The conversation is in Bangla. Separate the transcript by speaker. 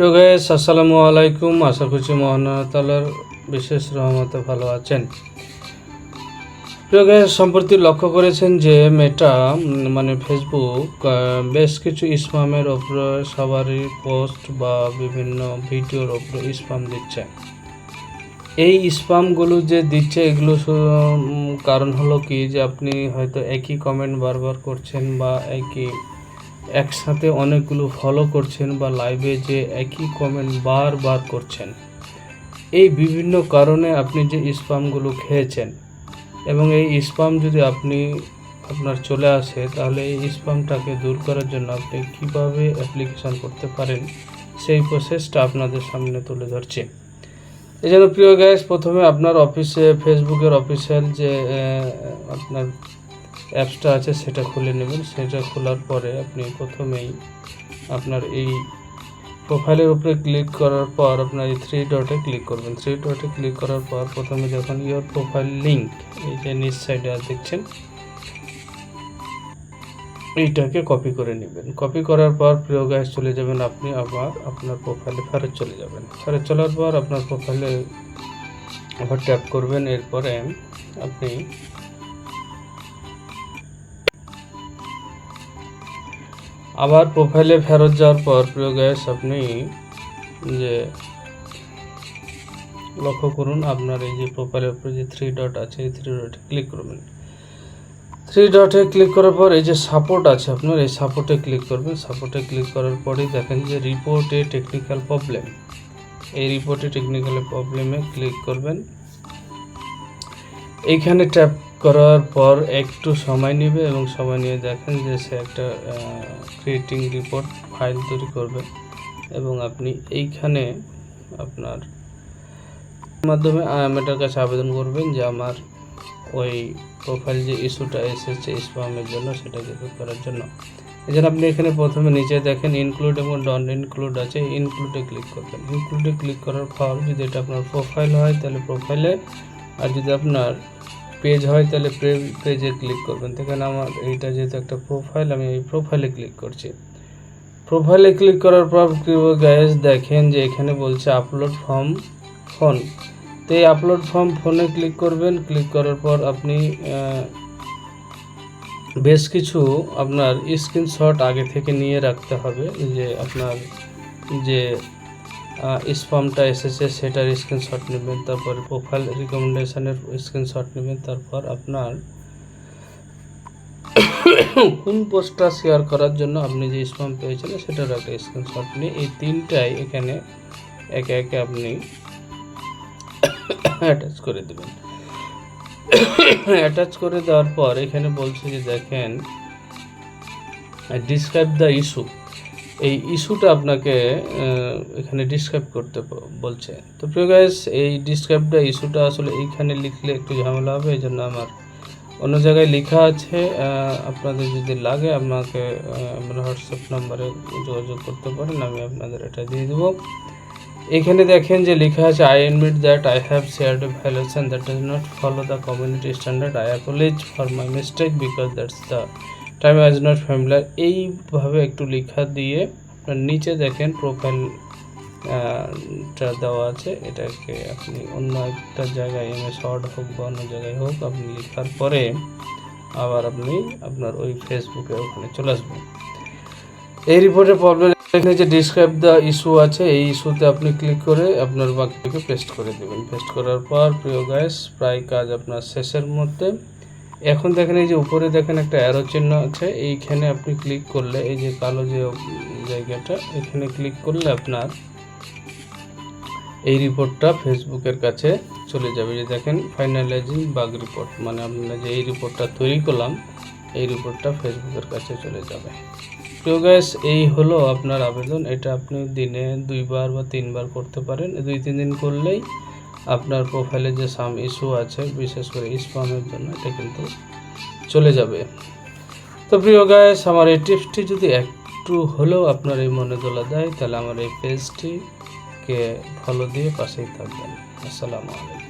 Speaker 1: প্রিয় গায়েস আসসালামু আলাইকুম আশা করছি মহান তালার বিশেষ রহমতে ভালো আছেন। প্রিয় গায়েস সম্প্রতি লক্ষ্য করেছেন যে মেটা মানে ফেসবুক বেশ কিছু ইসমামের ওপরে সবারই পোস্ট বা বিভিন্ন ভিডিওর ওপরে ইসমাম দিচ্ছে। এই স্পামগুলো যে দিচ্ছে, এগুলো কারণ হলো কি যে আপনি হয়তো একই কমেন্ট বারবার করছেন বা একই একসাথে অনেকগুলো ফলো করছেন বা লাইভে যে একই কমেন্ট বারবার করছেন। এই বিভিন্ন কারণে আপনি যে স্পামগুলো খেয়েছেন এবং এই স্পাম যদি আপনি আপনার চলে আসে, তাহলে এই স্পামটাকে দূর করার জন্য আপনি কীভাবে অ্যাপ্লিকেশন করতে পারেন, সেই প্রসেসটা আপনাদের সামনে তুলে ধরছি। জন্য প্রিয় গ্যাস প্রথমে আপনার অফিসে ফেসবুকের অফিসিয়াল যে আপনার অ্যাপসটা আছে, সেটা খুলে নেবেন। সেটা খোলার পরে আপনি প্রথমেই আপনার এই প্রোফাইলের উপরে ক্লিক করার পর আপনার এই থ্রি ডটে ক্লিক করবেন। থ্রি ডটে ক্লিক করার পর প্রথমে যখন ইয়োর প্রোফাইল লিঙ্ক এই যে নিচ সাইডে দেখছেন, এইটাকে কপি করে নেবেন। কপি করার পর প্রিয় গাছ চলে যাবেন আপনি আবার আপনার প্রোফাইলে ফেরত চলে যাবেন। ফেরত চলার পর আপনার প্রোফাইলে আবার ট্যাপ করবেন। এরপরে আপনি আবার প্রোফাইলে ফেরত যাওয়ার পর প্রিয় গ্যাস আপনি যে লক্ষ্য করুন, আপনার এই যে প্রোফাইলের উপরে যে থ্রি ডট আছে, এই থ্রি ডটে ক্লিক করবেন। থ্রি ডটে ক্লিক করার পর এই যে সাপোর্ট আছে আপনার, এই সাপোর্টে ক্লিক করবেন। সাপোর্টে ক্লিক করার পরেই দেখেন যে রিপোর্টে টেকনিক্যাল প্রবলেম এই রিপোর্টে টেকনিক্যাল প্রবলেমে ক্লিক করবেন। এইখানে ট্যাপ করার পর একটু সময় নেবে এবং সময় নিয়ে দেখেন যে সে একটা ক্রিয়েটিং রিপোর্ট ফাইল তৈরি করবে এবং আপনি এইখানে আপনার মাধ্যমে আইএমএটার কাছে আবেদন করবেন যে আমার ওই প্রোফাইল যে ইস্যুটা এসেছে স্পামের জন্য সেটাকে দূর করার জন্য। এই জন্য আপনি এখানে প্রথমে নিচে দেখেন ইনক্লুড এবং ডন ইনক্লুড আছে ইনক্লুডে ক্লিক করবেন। ইনক্লুডে ক্লিক করার পর যদি এটা আপনার প্রোফাইল হয়, তাহলে প্রোফাইলে আর যদি আপনার পেজ হয়, তাহলে পেজে ক্লিক করবেন। দেখেন আমার এইটা যেহেতু একটা প্রোফাইল আমি এই প্রোফাইলে ক্লিক করছি। প্রোফাইলে ক্লিক করার পর গ্যাস দেখেন যে এখানে বলছে আপলোড ফর্ম ফোন তো এই আপলোড ফর্ম ফোনে ক্লিক করবেন। ক্লিক করার পর আপনি বেশ কিছু আপনার স্ক্রিনশট আগে থেকে নিয়ে রাখতে হবে। যে আপনার যে স্পামটা এসেছে, সেটার স্ক্রিনশট নেবেন, তারপর প্রোফাইল রিকমেন্ডেশনের স্ক্রিনশট নেবেন, তারপর আপনার কোন পোস্টটা শেয়ার করার জন্য আপনি যে স্পাম পেয়েছিলেন সেটার একটা স্ক্রিনশট নিয়ে এই তিনটাই এখানে একে একে আপনি অ্যাটাচ করে দেবেন। অ্যাটাচ করে দেওয়ার পর এখানে বলছে যে দেখেন ডিসক্রাইব দ্য ইস্যু এই ইস্যুটা আপনাকে এখানে ডিসক্রাইব করতে বলছে। তো প্রিয় গাইস এই ডিসক্রাইবটা ইস্যুটা আসলে এইখানে লিখলে একটু ঝামেলা হবে, এই জন্য আমার অন্য জায়গায় লেখা আছে। আপনাদের যদি লাগে, আপনাকে আমার হোয়াটসঅ্যাপ নাম্বারে যোগাযোগ করতে পারেন, আমি আপনাদের এটা দিয়ে দেবো। এখানে দেখেন যে লেখা আছে I admit that I have shared a violation that does not follow the community standard I apologise for my mistake because that's the time I's not familiar এইভাবে একটু লেখা দিয়ে আপনার নিচে দেখেন প্রোফাইল টা দেওয়া আছে। এটাকে আপনি অন্য একটা জায়গায় এমএস ওয়ার্ড হোক বা অন্য জায়গায় হোক, আপনি লেখার পরে আবার আপনি আপনার ওই ফেসবুকে ওখানে চলে আসবেন। এই রিপোর্টে প্রবলেম এখানে যে ডিসক্রাইব দ্য ইস্যু আছে, এই ইস্যুতে আপনি ক্লিক করে আপনার বাক্যকে পেস্ট করে দেবেন। পেস্ট করার পর, প্রিয় গ্যাস প্রায় কাজ আপনার শেষের মধ্যে এখন দেখেন এই যে উপরে দেখেন একটা অ্যারো চিহ্ন আছে, এইখানে আপনি ক্লিক করলে, এই যে কালো যে জায়গাটা, এখানে ক্লিক করলে আপনার এই রিপোর্টটা ফেসবুকের কাছে চলে যাবে। যে দেখেন ফাইনালাইজিং বাগ রিপোর্ট মানে আমরা যে এই রিপোর্টটা তৈরি করলাম, এই রিপোর্টটা ফেসবুকের কাছে চলে যাবে। প্রিয় গ্যাস এই হলো আপনার আবেদন। এটা আপনি দিনে দুইবার বা তিনবার করতে পারেন। দুই, তিন দিন করলেই আপনার প্রোফাইলে যে সাম ইস্যু আছে, বিশেষ করে স্পামের জন্য এটা কিন্তু চলে যাবে। তো প্রিয় গায়েস আমার এই টিপসটি যদি একটু হলেও আপনার এই মনে তোলা দেয়, তাহলে আমার এই পেজটিকে ফলো দিয়ে পাশেই থাকবেন। আসসালামু আলাইকুম।